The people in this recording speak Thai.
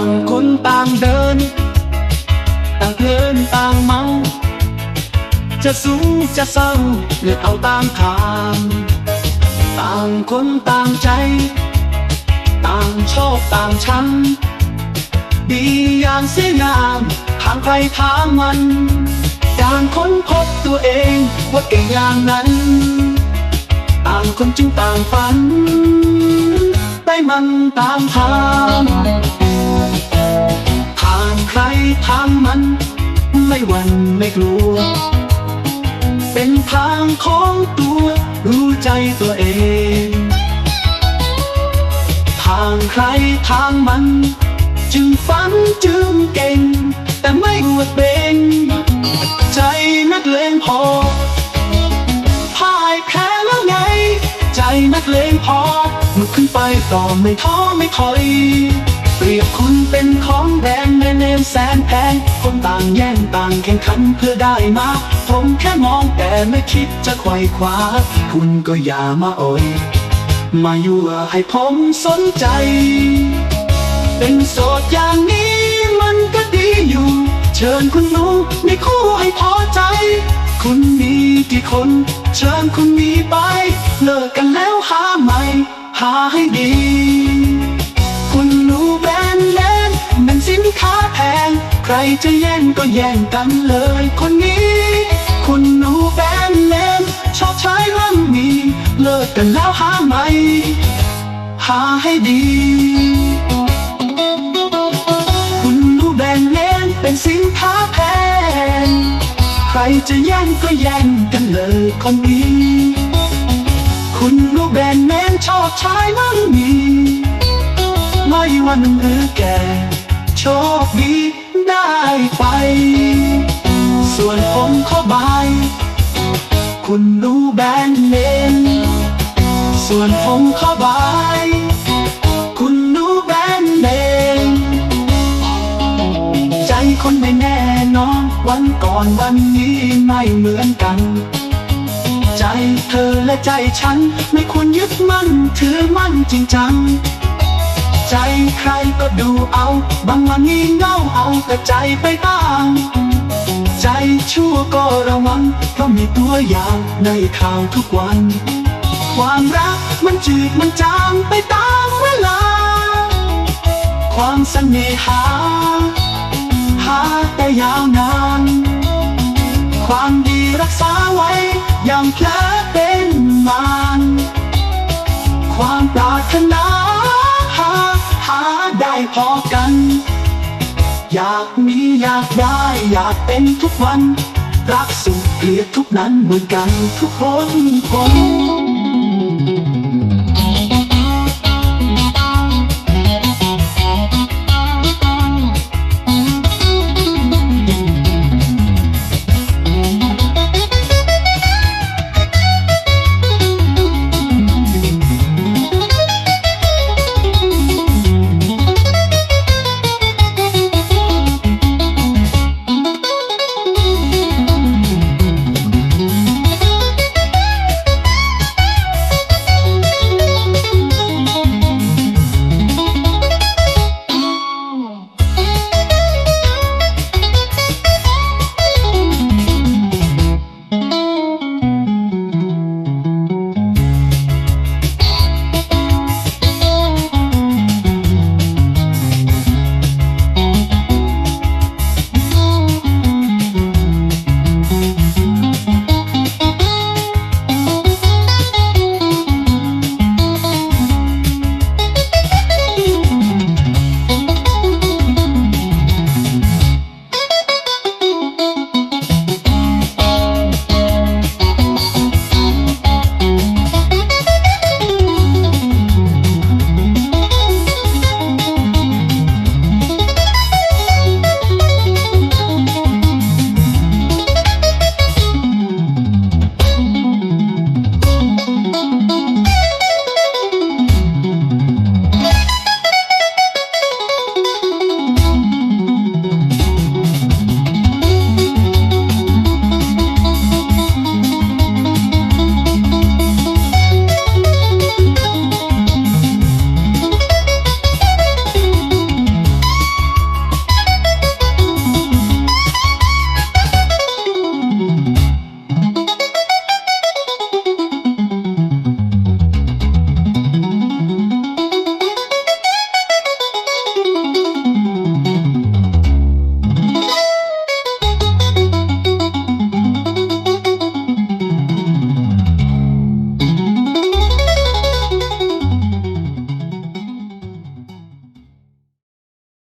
างคนต่างเดิน ต่างเพลินต่างเมา จะสูงจะเศร้าเลือกเอาตามทางต่างคนต่างใจ ต่างชอบต่างชังดีอย่างเสียงามทางใครทางมันการค้นพบตัวเองว่าเก่งอย่างนั้น ต่างคนจึงต่างฝัน ไปมันตามทาง มัน ไม่หวั่นไม่กลัว เป็นทางของตัว รู้ใจตัวเอง ทางใครทางมัน จึงฝันจึงเก่ง แต่ไม่อวดเบ่งใจนักเลงพอพ่ายแพ้แล้วไง ใจนักเลงพอลุกขึ้นไปต่อไม่ท้อไม่ถอย เปรียบคุณเป็นของแดงในเนมแสนแพงคนต่างแย่งต่างแข่งขันเพื่อได้มา ผมแค่มองแต่ไม่คิดจะไขว่คว้า คุณก็อย่ามาอ่อยมายั่วให้ผมสนใจ เป็นโสดอย่างนี้มันก็ดีอยู่ เชิญคุณหนูมีคู่ให้พอใจ คุณมีกี่คน เชิญคุณมีไป เลิกกันแล้วหาใหม่ หาให้ดี คุณหนูแบรนด์แลนด์มันสินค้าแพง ใครจะแย่งก็แย่งกันเลยคนนี้ คุณหนูแบรนด์แลนด์ชอบใช้มั่งมีเลิกกันแล้วหาใหม่หาให้ดี คุณรู้แบ่งเล่นเป็นสินค้าแพง ใครจะแย่งก็แย่งกันเลยคนนี้ คุณรู้แบ่งเล่นชอบใช้มั่งมี ไม่ว่าหนุ่มหรือแก่ โชคดีได้ไป ส่วนผมขอบาย คุณรู้แบนเนมส่วนผมขอบายคุณรู้แบนเนมใจคนไม่แน่นอนวันก่อนวันนี้ไม่เหมือนกันใจเธอและใจฉัน ไม่ควรยึดมั่นถือมั่นจริงจัง ใจใครก็ดูเอา บางวันงี่เง่าเอาแต่ใจไปตาม ใจชั่วก็ระวังเพราะมีตัวอย่างในข่าวทุกวัน ความรักมันจืดมันจางไปตามเวลา ความเสน่หา หาแต่ยาวนาน ความดีรักษาไว้อย่างแผลเป็นมาน ความปรารถนา พอกัน อยากมีอยากได้อยากเป็นทุกวัน รักสุขเกลียดทุกนั้นเหมือนกันทุกคนคน